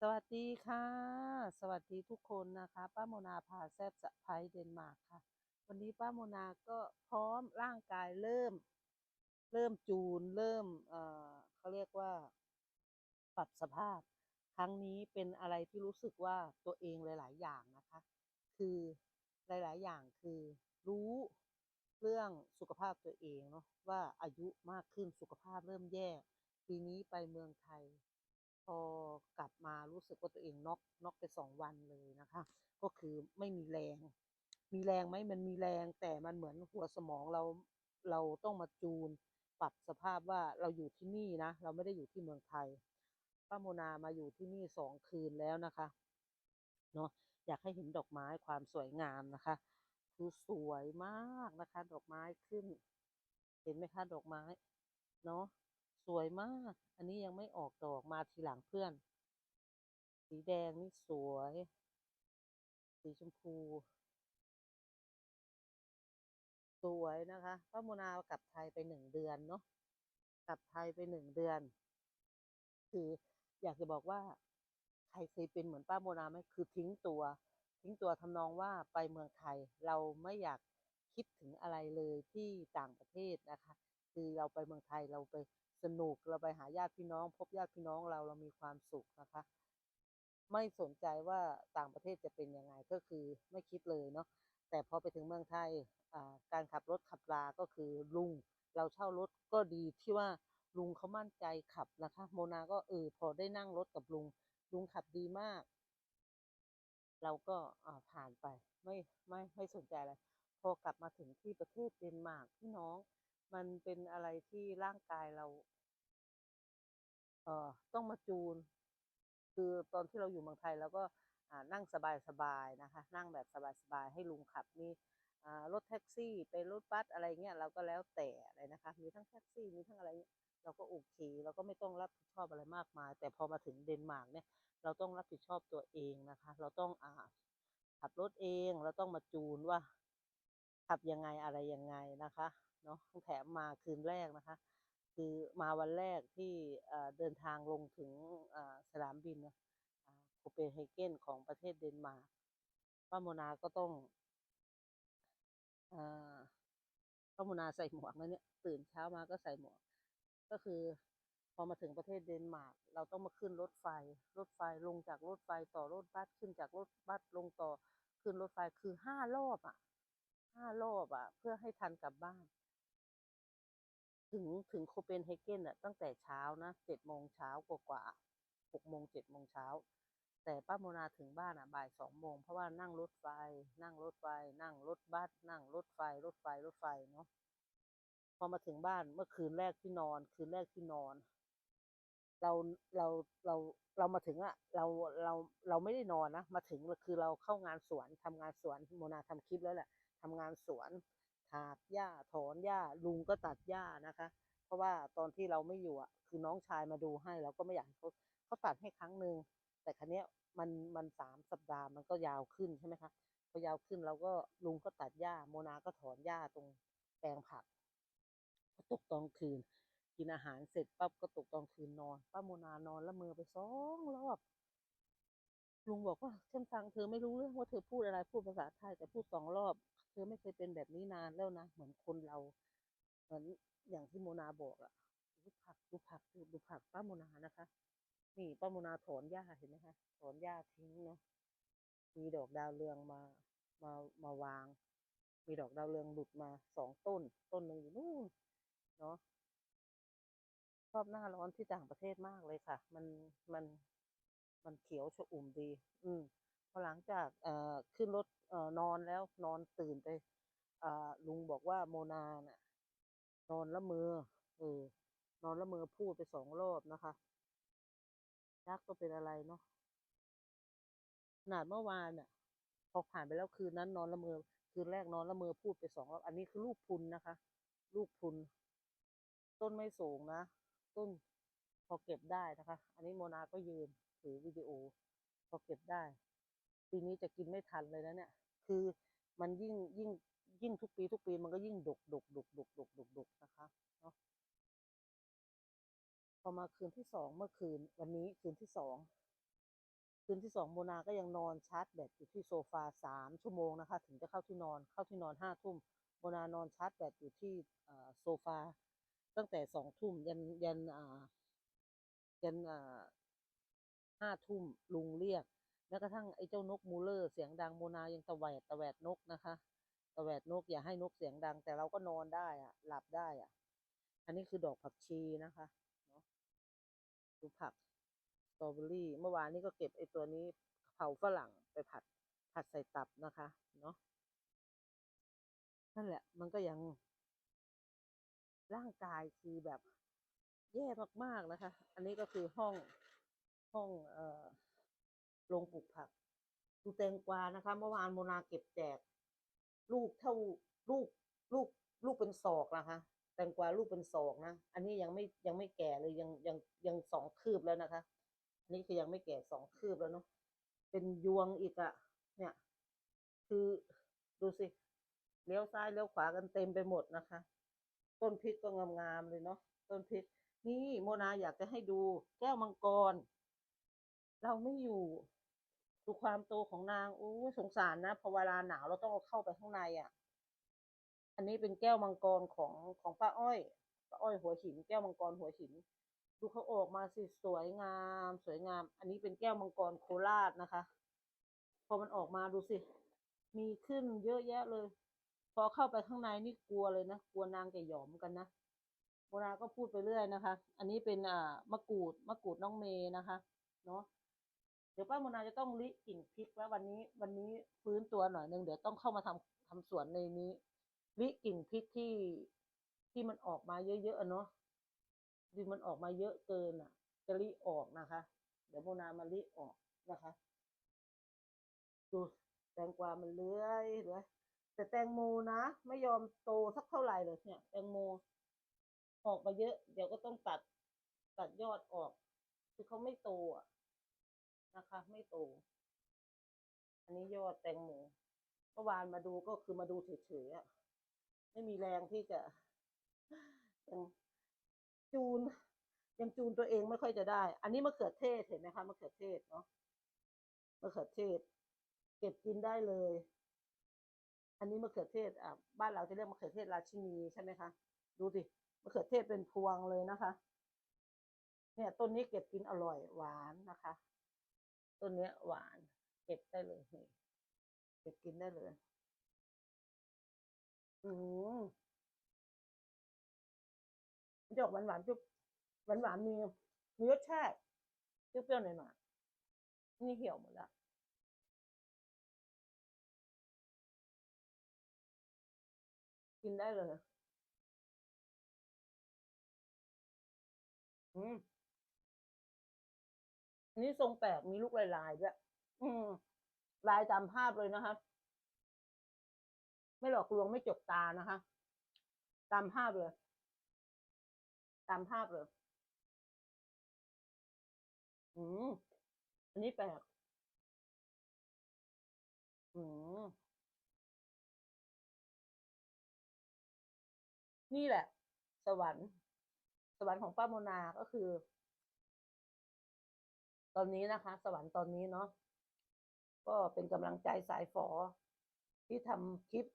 สวัสดีค่ะ สวัสดีทุกคนนะคะ ป้าโมนาพาแซบสะพายเดนมาร์กค่ะ วันนี้ป้าโมนาก็พร้อมร่างกายเริ่ม เริ่มจูนเริ่มเอ่อเขาเรียกว่า ปรับสภาพ ครั้งนี้เป็นอะไรที่รู้สึกว่าตัวเองหลาย ๆ อย่างนะคะ คือหลาย ๆ อย่างคือรู้เรื่องสุขภาพตัวเองเนาะว่าอายุมากขึ้นสุขภาพเริ่มแย่ปีนี้ไปเมืองไทย พอกลับมารู้สึกว่าตัวเองน็อกน็อกไปสองวันเลยนะคะ ก็คือไม่มีแรง มีแรงไหมมันมีแรงแต่มันเหมือนหัวสมองเราเราต้องมาจูน ปรับสภาพว่าเราอยู่ที่นี่นะ เราไม่ได้อยู่ที่เมืองไทยป้าโมนามาอยู่ที่นี่สองคืนแล้วนะคะเนาะอยากให้เห็นดอกไม้ความสวยงามนะคะ คือสวยมากนะคะ ดอกไม้ขึ้น เห็นไหมคะดอกไม้ เนาะ สวยมาก อันนี้ยังไม่ออกดอกมาทีหลังเพื่อน สีแดงนี่สวย สีชมพู สวยนะคะป้าโมนากลับไทยไปหนึ่งเดือนเนาะ กลับไทยไปหนึ่งเดือน คืออยากจะบอกว่า ใครเคยเป็นเหมือนป้าโมนาไหมคือทิ้งตัว ทิ้งตัวทำนองว่าไปเมืองไทยเราไม่อยากคิดถึงอะไรเลยที่ต่างประเทศนะคะ คือเราไปเมืองไทยเราไป สนุกเราไปหาญาติพี่น้อง พบญาติพี่น้องเราเรามีความสุขนะคะ ไม่สนใจว่าต่างประเทศจะเป็นยังไงก็คือไม่คิดเลยเนาะแต่พอไปถึงเมืองไทยการขับรถขับราก็คือลุง เราเช่ารถก็ดีที่ว่าลุงเขามั่นใจขับนะคะ โมนาก็เออพอได้นั่งรถกับลุง ลุงขับดีมาก เราก็ผ่านไปไม่ไม่ไม่สนใจอะไรพอกลับมาถึงที่ประเทศเดนมาร์กพี่น้อง มันเป็นอะไรที่ร่างกายเรา เอ่อ ต้องมาจูน คือตอนที่เราอยู่เมืองไทยเราก็นั่งสบายๆนะคะ นั่งแบบสบายๆให้ลุงขับมีรถแท็กซี่ไปรถบัสอะไรเงี้ยเราก็แล้วแต่อะไรนะคะ มีทั้งแท็กซี่มีทั้งอะไรเงี้ยเราก็โอเคเราก็ไม่ต้องรับผิดชอบอะไรมากมาย แต่พอมาถึงเดนมาร์กเนี่ย เราต้องรับผิดชอบตัวเองนะคะ เราต้องอ่าขับรถเองเราต้องมาจูนว่าขับยังไงอะไรยังไงนะคะ เนาะแถมมาคืนแรกนะคะ คือมาวันแรกที่เดินทางลงถึงสนามบินโคเปนเฮเกนของประเทศเดนมาร์กป้าโมนาก็ต้องอป้าโมนาใส่หมวกแล้วเนี่ยตื่นเช้ามาก็ใส่หมวก ก็คือพอมาถึงประเทศเดนมาร์กเราต้องมาขึ้นรถไฟ รถไฟลงจากรถไฟต่อรถบัสขึ้นจากรถบัสลงต่อขึ้นรถไฟคือห้ารอบอะห้ารอบอะ เพื่อให้ทันกลับบ้าน ถึงถึงโคเปนเฮเกนอะตั้งแต่เช้านะเจ็ดโมงเช้ากว่ากว่าหกโมงเจ็ดโมงเช้า แต่ป้าโมนาถึงบ้านอะบ่ายสองโมงเพราะว่านั่งรถไฟ นั่งรถไฟ นั่งรถบัสนั่งรถไฟ รถไฟรถไฟเนาะพอมาถึงบ้านเมื่อคืนแรกที่นอน คืนแรกที่นอน เราเราเราเรามาถึงอะเราเราเราไม่ได้นอนนะมาถึงคือเราเข้างานสวนทำงานสวนโมนาทำคลิปแล้วแหละทำงานสวน ถากหญ้าถอนหญ้าลุงก็ตัดหญ้านะคะ เพราะว่าตอนที่เราไม่อยู่อะ คือน้องชายมาดูให้เราก็ไม่อยากเขาเขาตัดให้ครั้งหนึ่งแต่ครั้งนี้ยมันมันสามสัปดาห์มันก็ยาวขึ้นใช่ไหมคะพอยาวขึ้นเราก็ลุงก็ตัดหญ้าโมนาก็ถอนหญ้าตรงแปลงผักพอตกตอนคืน กินอาหารเสร็จปั๊บก็ตกตอนคืนนอนป้าโมนานอนละเมอไปสองรอบ ลุงบอกว่าฉันฟังเธอไม่รู้เรื่องว่าเธอพูดอะไรพูดภาษาไทยแต่พูดสองรอบ เธอไม่เคยเป็นแบบนี้นานแล้วนะเหมือนคนเรา เหมือนอย่างที่โมนาบอกอะดูผักดูผักดูดูผักป้าโมนานะคะ นี่ป้าโมนาถอนหญ้าเห็นไหมคะถอนหญ้าทิ้งเนาะมีดอกดาวเรืองมามามาวาง มีดอกดาวเรืองหลุดมาสองต้น ต้นหนึ่งอยู่นู่นเนาะชอบหน้าร้อนที่ต่างประเทศมากเลยค่ะ มันมัน มันเขียวชอุ่มดี อืมพอหลังจากเอ่อขึ้นรถเอ่อนอนแล้วนอนตื่นไปอ่าลุงบอกว่าโมนาน่ะ นอนละเมอเออนอนละเมอพูดไปสองรอบนะคะยักษ์ก็เป็นอะไรเนาะขนาดเมื่อวานน่ะ พอผ่านไปแล้วคืนนั้นนอนละเมอคืนแรกนอนละเมอพูดไปสองรอบอันนี้คือลูกพุนนะคะ ลูกพุน ต้นไม่สูงนะ ต้นพอเก็บได้นะคะ อันนี้โมนาก็ยืน ถือวิดีโอ พอเก็บได้ ปีนี้จะกินไม่ทันเลยนะเนี่ย คือมันยิ่งยิ่งยิ่งทุกปีทุกปีมันก็ยิ่งดกดกดกดกดกดกดกนะคะเนาะพอมาคืนที่สองเมื่อคืนวันนี้คืนที่สองคืนที่สองโมนาก็ยังนอนชาร์จแบตอยู่ที่โซฟาสามชั่วโมงนะคะ ถึงจะเข้าที่นอนเข้าที่นอนห้าทุ่มโมนานอนชาร์จแบตอยู่ที่โซฟาตั้งแต่สองทุ่มยันยันอ่ายันอ่า ห้าทุ่มลุงเรียก แม้กระทั่งไอ้เจ้านกมูเลอร์เสียงดังโมนายังตะแหวดตะแหวดนกนะคะตะแหวดนกอย่าให้นกเสียงดัง แต่เราก็นอนได้อะหลับได้อะอันนี้คือดอกผักชีนะคะเนาะดูผักสตรอเบอรี่เมื่อวานนี้ก็เก็บไอ้ตัวนี้เผาฝรั่งไปผัดผัดใส่ตับนะคะเนาะนั่นแหละ มันก็ยังร่างกายคือแบบแย่มากๆนะคะ อันนี้ก็คือห้อง ห้องเอ่อโรงปลูกผักดูแตงกวานะคะ เมื่อวานโมนาเก็บแจก ลูกเท่าลูกลูกลูกเป็นศอกนะคะ แตงกวาลูกเป็นศอกนะ อันนี้ยังไม่ยังไม่แก่เลยยังยังยังสองคืบแล้วนะคะอันนี้คือยังไม่แก่สองคืบแล้วเนาะเป็นยวงอีกอะเนี่ย คือดูสิเลี้ยวซ้ายเลี้ยวขวากันเต็มไปหมดนะคะ ต้นพริกก็งามๆเลยเนาะต้นพริกนี่โมนาอยากจะให้ดูแก้วมังกร เราไม่อยู่ ดูความโตของนางโอ้สงสารนะพอเวลาหนาวเราต้องเอาเข้าไปข้างในอะ อันนี้เป็นแก้วมังกรของของป้าอ้อยป้าอ้อยหัวหิน แก้วมังกรหัวหิน ดูเขาออกมาสิสวยงาม สวยงาม อันนี้เป็นแก้วมังกรโคราชนะคะ พอมันออกมาดูสิ มีขึ้นเยอะแยะเลย พอเข้าไปข้างในนี่กลัวเลยนะกลัวนางแกหยอมกันนะโมนาก็พูดไปเรื่อยนะคะ อันนี้เป็นอ่ามะกรูดมะกรูดน้องเมย์นะคะ เนาะ เดี๋ยวป้าโมนาจะต้องลิกิ่งพริกแล้ววันนี้ วันนี้ฟื้นตัวหน่อยหนึงเดี๋ยวต้องเข้ามาทำทำสวนในนี้ลิกิ่งพริกที่ที่มันออกมาเยอะๆอะเนาะดิมันออกมาเยอะเกินอะ จะลิออกนะคะ เดี๋ยวโมนามาลิออกนะคะดูแตงกวามันเลื้อยเลื้อยแต่แตงโมนะไม่ยอมโตสักเท่าไหร่เลยเนี่ย แตงโมออกมาเยอะ เดี๋ยวก็ต้องตัดตัดยอดออก คือเขาไม่โตอะ นะคะ ไม่โต อันนี้ยอดแตงโมเมื่อวานมาดูก็คือมาดูเฉยๆอะไม่มีแรงที่จะยังจูน ยังจูนตัวเองไม่ค่อยจะได้ อันนี้มะเขือเทศเห็นไหมคะมะเขือเทศเนาะมะเขือเทศ เก็บกินได้เลย อันนี้มะเขือเทศอะบ้านเราจะเรียกมะเขือเทศราชินีใช่ไหมคะดูสิมะเขือเทศเป็นพวงเลยนะคะ เนี่ยต้นนี้เก็บกินอร่อยหวานนะคะ ต้นเนี้ยหวานเก็บได้เลยนี่เก็บกินได้เลย อืมจะออกหวานหวานจุ๊บหวานหวานมีมีรสชาติเปรี้ยวๆหน่อยๆนี่เหี่ยวหมดแล้วกินได้เลย อืมอั นนี้ทรงแปลกมีลูกลายๆด้วยอืม ลายตามภาพเลยนะคะ ไม่หลอกลวงไม่จกตานะคะ ตามภาพเลย ตามภาพเลย อืม อันนี้แปลก อืม นี่แหละ สวรรค์ สวรรค์ของป้าโมนาก็คือ ตอนนี้นะคะ สวรรค์ตอนนี้เนาะก็เป็นกำลังใจสายฝอที่ทำคลิป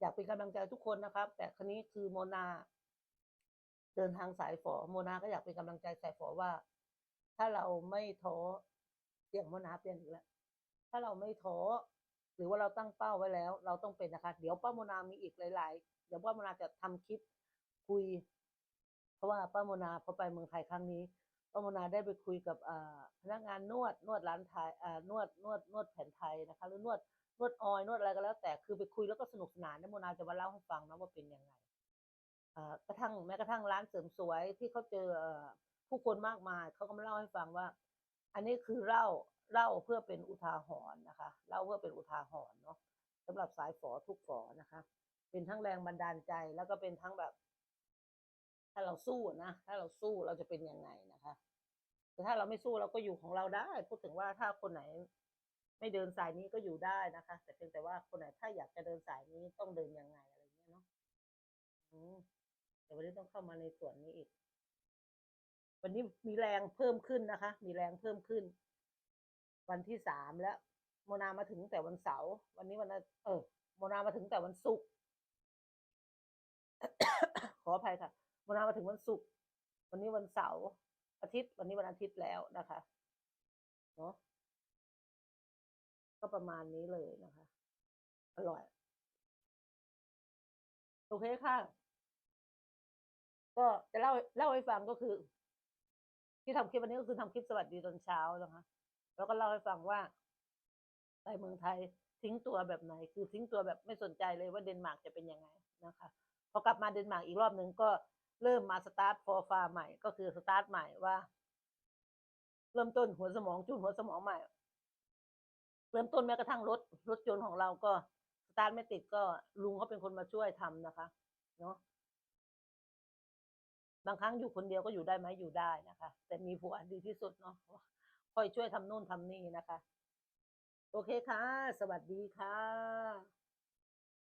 อยากเป็นกำลังใจทุกคนนะครับ แต่ครั้นี้คือโมนา เดินทางสายฝอโมนาก็อยากเป็นกำลังใจสายฝอว่า ถ้าเราไม่ท้อเสียงโมนาเปลี่ยนอีกแล้วถ้าเราไม่ท้อหรือว่าเราตั้งเป้าไว้แล้ว เราต้องเป็นนะคะ เดี๋ยวป้าโมนามีอีกหลาย ๆ เดี๋ยวป้าโมนาจะทำคลิปคุย เพราะว่าป้าโมนาพอไปเมืองไทยครั้งนี้ ป้าโมนาได้ไปคุยกับพนักงานนวดนวดร้านไทยนวดนวดนวดแผนไทยนะคะหรือนวดนวดออยนวดอะไรก็แล้ว แต่คือไปคุยแล้วก็สนุกสนานนะโมนาจะมาเล่าให้ฟังนะว่าเป็นยังไงกระทั่งแม้กระทั่งร้านเสริมสวยที่เขาเจอเอ่อผู้คนมากมายเขาก็มาเล่าให้ฟังว่า อันนี้คือเล่าเล่าเพื่อเป็นอุทาหรณ์นะคะเล่าเพื่อเป็นอุทาหรณ์เนาะสำหรับสายฝอทุกฝอนะคะ เป็นทั้งแรงบันดาลใจแล้วก็เป็นทั้งแบบ ถ้าเราสู้นะถ้าเราสู้เราจะเป็นยังไงนะคะ แต่ถ้าเราไม่สู้เราก็อยู่ของเราได้ พูดถึงว่าถ้าคนไหน ไม่เดินสายนี้ก็อยู่ได้นะคะ แต่เพียงแต่ว่าคนไหนถ้าอยากจะเดินสายนี้ต้องเดินยังไงอะไรเงี้ยเนาะอืมแต่วันนี้ต้องเข้ามาในส่วนนี้อีก วันนี้มีแรงเพิ่มขึ้นนะคะ มีแรงเพิ่มขึ้น วันที่สามแล้วโมนามาถึงแต่วันเสาร์วันนี้วันเออโมนามาถึงแต่วันศุกร์ขออภัยค่ะ โมนามาถึงวันศุกร์วันนี้วันเสาร์อาทิตย์ วันนี้วันอาทิตย์แล้วนะคะเนาะก็ประมาณนี้เลยนะคะ อร่อย โอเคค่ะ ก็จะเล่าเล่าให้ฟังก็คือ ที่ทำคลิปวันนี้ก็คือทำคลิปสวัสดีตอนเช้านะคะ แล้วก็เล่าให้ฟังว่าไปเมืองไทยทิ้งตัวแบบไหน คือทิ้งตัวแบบไม่สนใจเลยว่าเดนมาร์กจะเป็นยังไงนะคะ พอกลับมาเดนมาร์กอีกรอบหนึ่งก็ เริ่มมาสตาร์ทฟอร์ฟาใหม่ ก็คือสตาร์ทใหม่ว่า เริ่มต้นหัวสมองจูนหัวสมองใหม่ เริ่มต้นแม้กระทั่งรถรถยนต์ของเราก็สตาร์ทไม่ติดก็ลุงเขาเป็นคนมาช่วยทำนะคะเนาะบางครั้งอยู่คนเดียวก็อยู่ได้ไหมอยู่ได้นะคะ แต่มีผัวดีที่สุดเนาะคอยช่วยทำนู่นทำนี่นะคะ โอเคค่ะ สวัสดีค่ะ